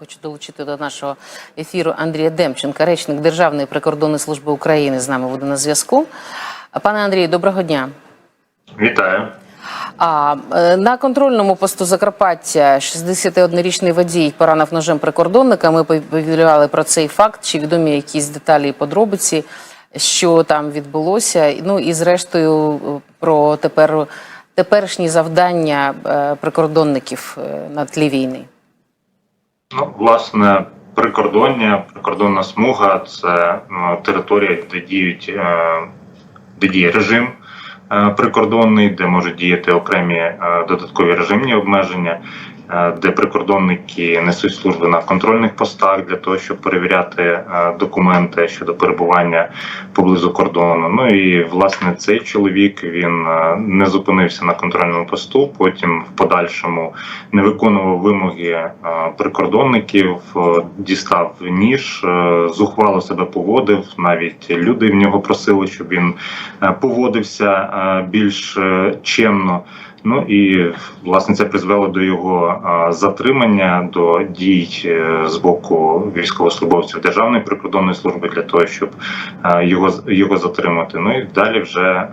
Хочу долучити до нашого ефіру Андрія Демченка, речник Державної прикордонної служби України з нами буде на зв'язку. Пане Андрію, доброго дня. Вітаю. А е, на контрольному посту Закарпаття 61-річний водій поранив ножем прикордонника. Ми повідомляли про цей факт. Чи відомі якісь деталі і подробиці, що там відбулося? Ну і зрештою про тепер теперішні завдання е, прикордонників е, на тлі війни. Ну, власне, прикордоння, прикордонна смуга це ну, територія, де діють е, де діє режим е, прикордонний, де можуть діяти окремі е, додаткові режимні обмеження, де прикордонники несуть служби на контрольних постах для того, щоб перевіряти е, документи щодо перебування поблизу кордону. Ну і власне цей чоловік він е, не зупинився на контрольному посту. Потім в подальшому не виконував вимоги е, прикордонників, е, дістав ніж, е, зухвало себе поводив. Навіть люди в нього просили, щоб він е, поводився е, більш е, чемно. Ну і власне це призвело до його затримання, до дій е, з боку військовослужбовців Державної прикордонної служби для того, щоб його його затримати. Ну і далі вже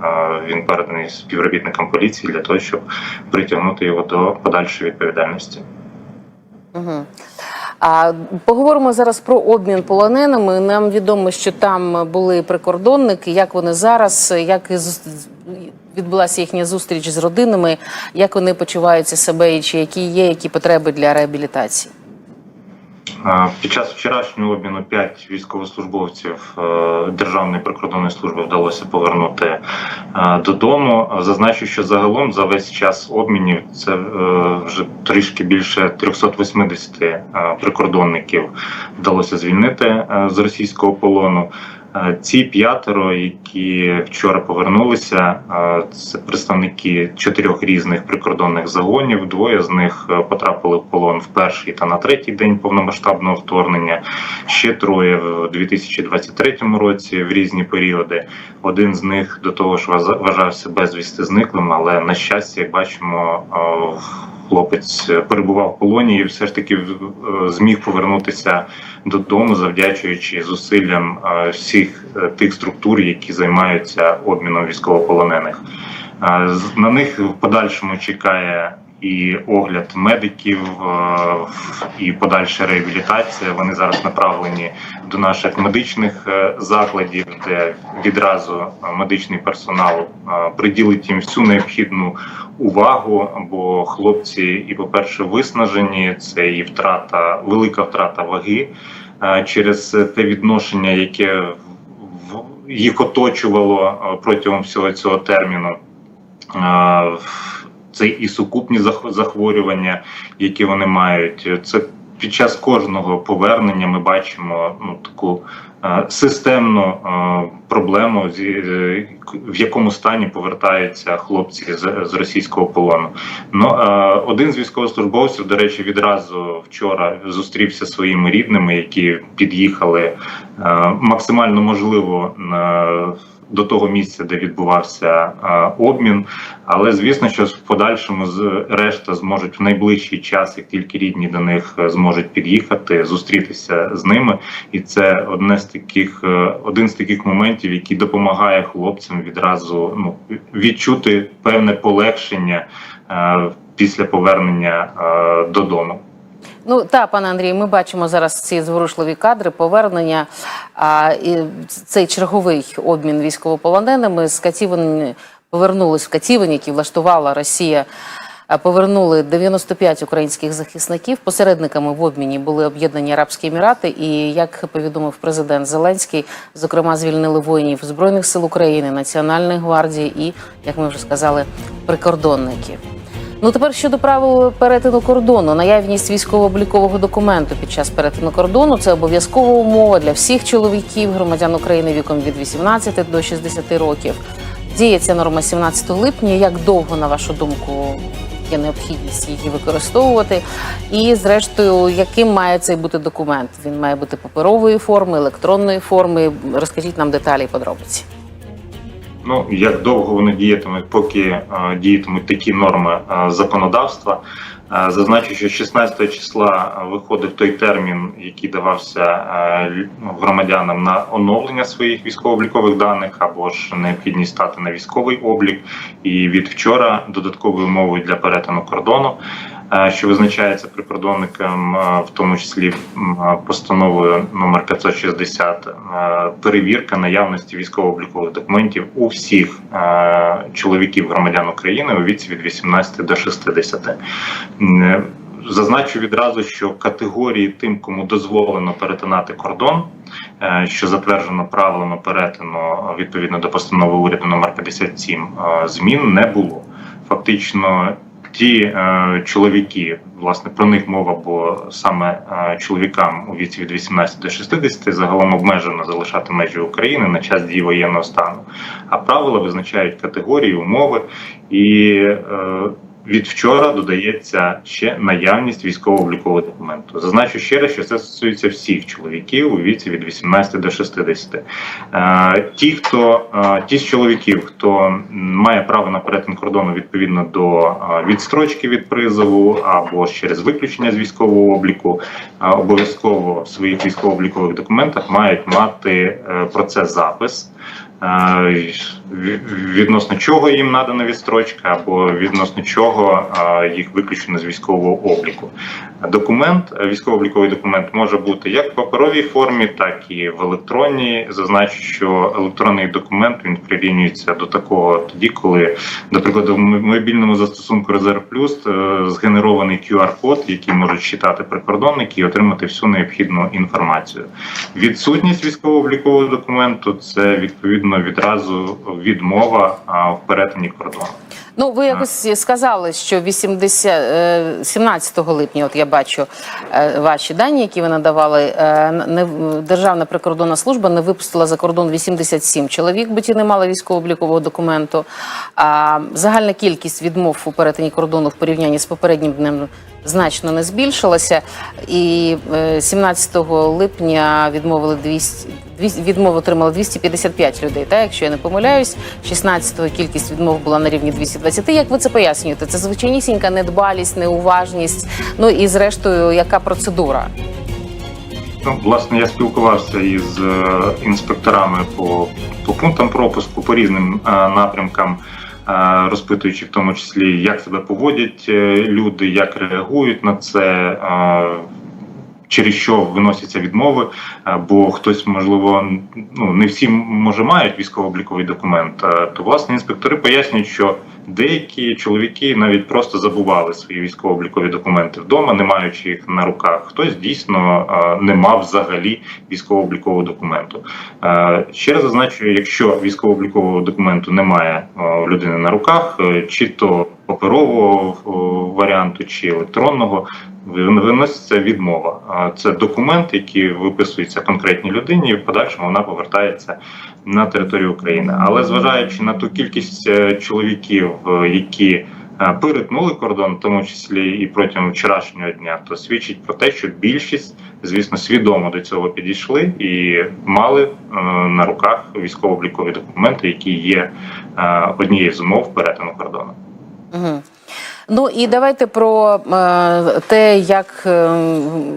він переданий співробітникам поліції для того, щоб притягнути його до подальшої відповідальності. Угу. А поговоримо зараз про обмін полоненими. Нам відомо, що там були прикордонники. Як вони зараз, як із- відбулася їхня зустріч з родинами, як вони почуваються себе, і чи які є які потреби для реабілітації? Під час вчорашнього обміну п'ять військовослужбовців е, Державної прикордонної служби вдалося повернути е, додому. Зазначу, що загалом за весь час обмінів це е, вже трішки більше 380 е, прикордонників вдалося звільнити з російського полону. Е, Ці п'ятеро, які вчора повернулися, е, це представники чотирьох різних прикордонних загонів. Двоє з них е, потрапили в полон в перший та на третій день повномасштабного вторгнення. Ще троє в 2023 році в різні періоди. Один з них до того ж вважа- вважався безвісти зниклим, але на щастя, як бачимо, хлопець перебував в полоні і все ж таки е, зміг повернутися додому, завдячуючи зусиллям е, всіх е, тих структур, які займаються обміном військовополонених. Е, На них в подальшому чекає і огляд медиків, е, і подальша реабілітація. Вони зараз направлені до наших медичних е, закладів, де відразу медичний персонал е, приділить їм всю необхідну увагу. Бо хлопці, і по перше, виснажені. Це і втрата, велика втрата ваги через те відношення, яке їх оточувало протягом всього цього терміну. Це і сукупні зах- захворювання, які вони мають. Це під час кожного повернення ми бачимо ну таку е, системну е, проблему, зі- е, в якому стані повертаються хлопці з, з російського полону. Ну е, один з військовослужбовців, до речі, відразу вчора зустрівся своїми рідними, які під'їхали е, максимально можливо е, до того місця, де відбувався е, обмін. Але звісно, що в подальшому з решта зможуть в найближчий час, як тільки рідні до них е, зможуть під'їхати, зустрітися з ними, і це одне з таких, е, один з таких моментів, який допомагає хлопцям відразу ну відчути певне полегшення після повернення додому. Ну та пане Андрію, ми бачимо зараз ці зворушливі кадри повернення. А і цей черговий обмін військовополоненими з Катівен повернулись в Катівень, які влаштувала Росія. Повернули 95 українських захисників. Посередниками в обміні були об'єднані Арабські Емірати. І як повідомив президент Зеленський, зокрема звільнили воїнів збройних сил України, Національної гвардії і, як ми вже сказали, прикордонників. Ну тепер щодо правил перетину кордону, наявність військово-облікового документу під час перетину кордону це обов'язкова умова для всіх чоловіків, громадян України віком від 18 до 60 років. Діє ця норма 17 липня. Як довго, на вашу думку, є необхідність її використовувати? І, зрештою, яким має цей бути документ? Він має бути паперової форми, електронної форми. Розкажіть нам деталі і подробиці. Ну як довго вони діятимуть, поки е, діятимуть такі норми е, законодавства. Е, Зазначу, що 16 числа виходив той термін, який давався е, громадянам на оновлення своїх військово-облікових даних або ж необхідність стати на військовий облік. І від вчора додатковою умовою для перетину кордону, що визначається прикордонникам, е, в тому числі е, постановою номер 560, е, перевірка наявності військово-облікових документів у всіх е, чоловіків громадян України у віці від 18 до 60. М, Зазначу відразу, що категорії тим, кому дозволено перетинати кордон, е, що затверджено правилами перетину е, відповідно до постанови уряду номер 57, е, змін не було. Фактично, ті е, чоловіки, власне, про них мова, бо саме е, чоловікам у віці від 18 до 60 загалом обмежено залишати межі України на час дії воєнного стану. А правила визначають категорії, умови і е, від вчора додається ще наявність військово-облікового документу. Зазначу ще раз, що це стосується всіх чоловіків у віці від 18 до 60. Е, Ті, хто е, ті з чоловіків, хто має право на перетин кордону відповідно до е, відстрочки від призову або через виключення з військового обліку, обов'язково в своїх військово-облікових документах мають мати про це запис. Ві- Відносно чого їм надана відстрочка, або відносно чого їх виключено з військового обліку. Документ, військово-обліковий документ може бути як в паперовій формі, так і в електронній. Зазначу, що електронний документ він прирівнюється до такого тоді, коли, до прикладу, в мобільному застосунку Резерв Плюс е, згенерований QR-код, який можуть читати прикордонники і отримати всю необхідну інформацію. Відсутність військово-облікового документу це відповідно відразу відмова в перетині кордону. Ну, ви якось сказали, що 80, е, 17 липня, от я бачу е, ваші дані, які ви надавали, е, не, Державна прикордонна служба не випустила за кордон 87 чоловік, бо ті не мали військово-облікового документу. А загальна кількість відмов у перетині кордону в порівнянні з попереднім днем значно не збільшилася. І е, 17 липня відмовили 200, 200 відмов отримали 255 людей. Так, якщо я не помиляюсь, 16-го кількість відмов була на рівні 220. Як ви це пояснюєте? Це звичайнісінька недбалість, неуважність. Ну і зрештою, яка процедура? Ну, власне, я спілкувався із е, інспекторами по, по пунктам пропуску, по різним е, напрямкам, е, розпитуючи в тому числі, як себе поводять е, люди, як реагують на це. Через що виносяться відмови, е, бо хтось, можливо, ну не всі може мають військово-обліковий документ. е, То власне інспектори пояснюють, що деякі чоловіки навіть просто забували свої військово-облікові документи вдома, не маючи їх на руках. Хтось дійсно е, не мав взагалі військово-облікового документу. Ще раз зазначу, якщо військово-облікового документу немає у людини на руках, чи то паперового варіанту, чи електронного, виноситься відмова. Це документ, який виписується конкретній людині, і в подальшому вона повертається на територію України. Але зважаючи на ту кількість е, чоловіків, е, які е, перетнули кордон, в тому числі і протягом вчорашнього дня, то свідчить про те, що більшість, звісно, свідомо до цього підійшли і мали на руках військово-облікові документи, які є однією з умов перетину кордону. Угу. Ну і давайте про е, те, як е,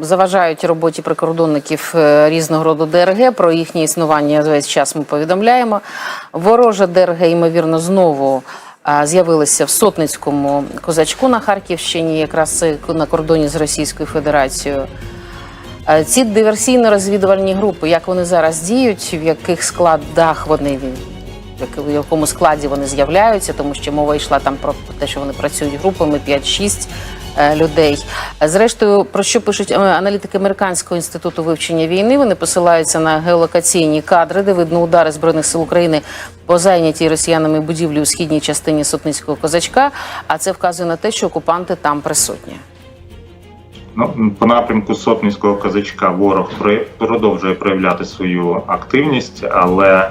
заважають роботі прикордонників е, різного роду ДРГ. Про їхнє існування весь час ми повідомляємо. Ворожа ДРГ, ймовірно, знову з'явилися в Сотницькому козачку на Харківщині, якраз на кордоні з Російською Федерацією. Ці диверсійно-розвідувальні групи, як вони зараз діють, в яких складах вони в якому складі вони з'являються, тому що мова йшла там про те, що вони працюють групами 5-6 е, людей. Зрештою, про що пишуть е, аналітики Американського інституту вивчення війни? Вони посилаються на геолокаційні кадри, де видно удари збройних сил України по зайнятій росіянами будівлі у східній частині Сотницького козачка. А це вказує на те, що окупанти там присутні. Ну, по напрямку Сотницького козачка ворог продовжує проявляти свою активність, але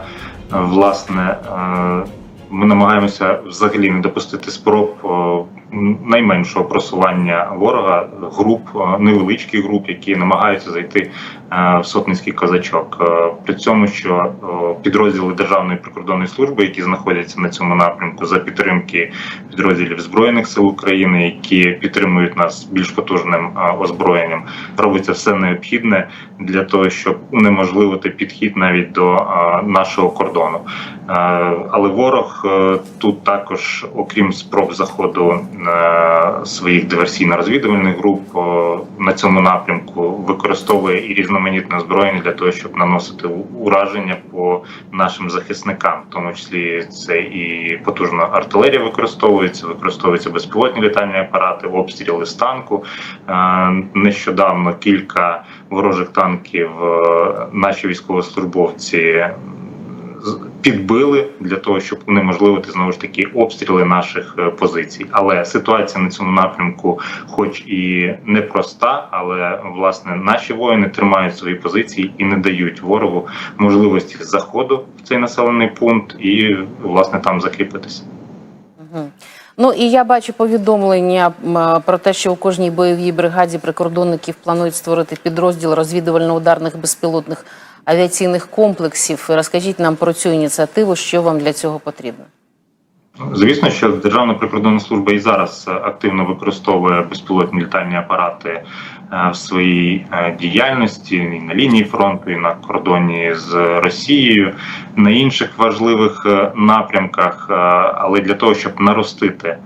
власне е, ми намагаємося взагалі не допустити спроб е, найменшого просування ворога груп, е, невеличких груп, які намагаються зайти е, сотницький козачок. Е, При цьому, що е, підрозділи Державної прикордонної служби, які знаходяться на цьому напрямку, за підтримки підрозділів збройних сил України, які підтримують нас більш потужним е, озброєнням, робиться все необхідне для того, щоб унеможливити підхід навіть до е, нашого кордону. Е, Але ворог е, тут також, окрім спроб заходу е, своїх диверсійно-розвідувальних груп е, на цьому напрямку, використовує і різноманітне озброєння для того, щоб наносити ураження по нашим захисникам, в тому числі це і потужна артилерія використовується, використовуються безпілотні літальні апарати, обстріли з танку. Е, Нещодавно кілька ворожих танків е, наші військовослужбовці підбили для того, щоб унеможливити знову ж таки обстріли наших е, позицій. Але ситуація на цьому напрямку, хоч і непроста, але власне наші воїни тримають свої позиції і не дають ворогу можливості заходу в цей населений пункт і власне там закріпитися. Ну і я бачу повідомлення е, про те, що у кожній бойовій бригаді прикордонників планують створити підрозділ розвідувально-ударних безпілотних авіаційних комплексів. Розкажіть нам про цю ініціативу, що вам для цього потрібно. Звісно, що Державна прикордонна служба і зараз е, активно використовує безпілотні літальні апарати е, в своїй е, діяльності і на лінії фронту, і на кордоні з Росією, на інших важливих напрямках. Але для того, щоб наростити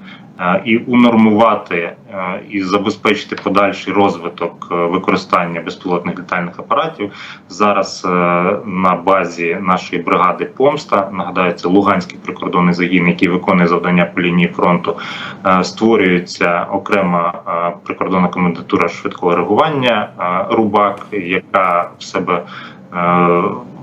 і унормувати е, і забезпечити подальший розвиток е, використання безпілотних літальних апаратів, зараз е, на базі нашої бригади Помста нагадаю, це Луганський прикордонний загін, який виконує завдання по лінії фронту. е, Створюється окрема е, прикордонна комендатура швидкого реагування е, Рубак, яка в себе е,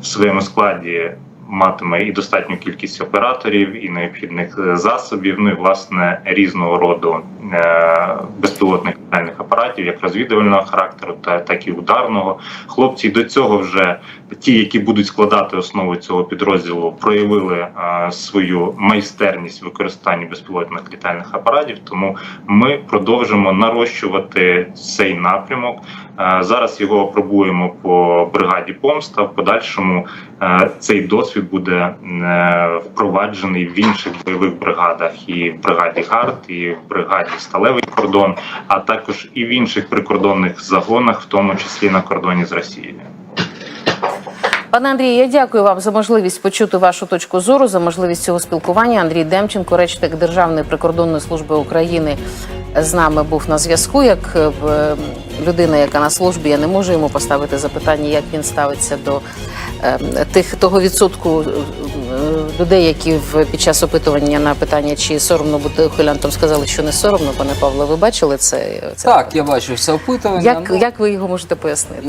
в своєму складі. Матиме і достатню кількість операторів, і необхідних е, засобів, ну і власне різного роду е, безпілотних літальних апаратів, як розвідувального характеру, та так і ударного. Хлопці до цього вже ті, які будуть складати основу цього підрозділу, проявили е, свою майстерність в використанні безпілотних літальних апаратів. Тому ми продовжимо нарощувати цей напрямок. Е, Зараз його опробуємо по бригаді Помста. В подальшому е, цей досвід буде е, впроваджений в інших бойових бригадах, і в бригаді ГАРД, і в бригаді Сталевий кордон, а також і в інших прикордонних загонах, в тому числі на кордоні з Росією. Пане Андрію, я дякую вам за можливість почути вашу точку зору, за можливість цього спілкування. Андрій Демченко, речник Державної прикордонної служби України, з нами був на зв'язку. Як е, людина, яка на службі, я не можу йому поставити запитання, як він ставиться до е, тих того відсотку е, людей, які в під час опитування на питання, чи соромно бути ухилянтом, сказали, що не соромно. Пане Павло, ви бачили це? це Так, я бачу все опитування. Як, Ну, як ви його можете пояснити?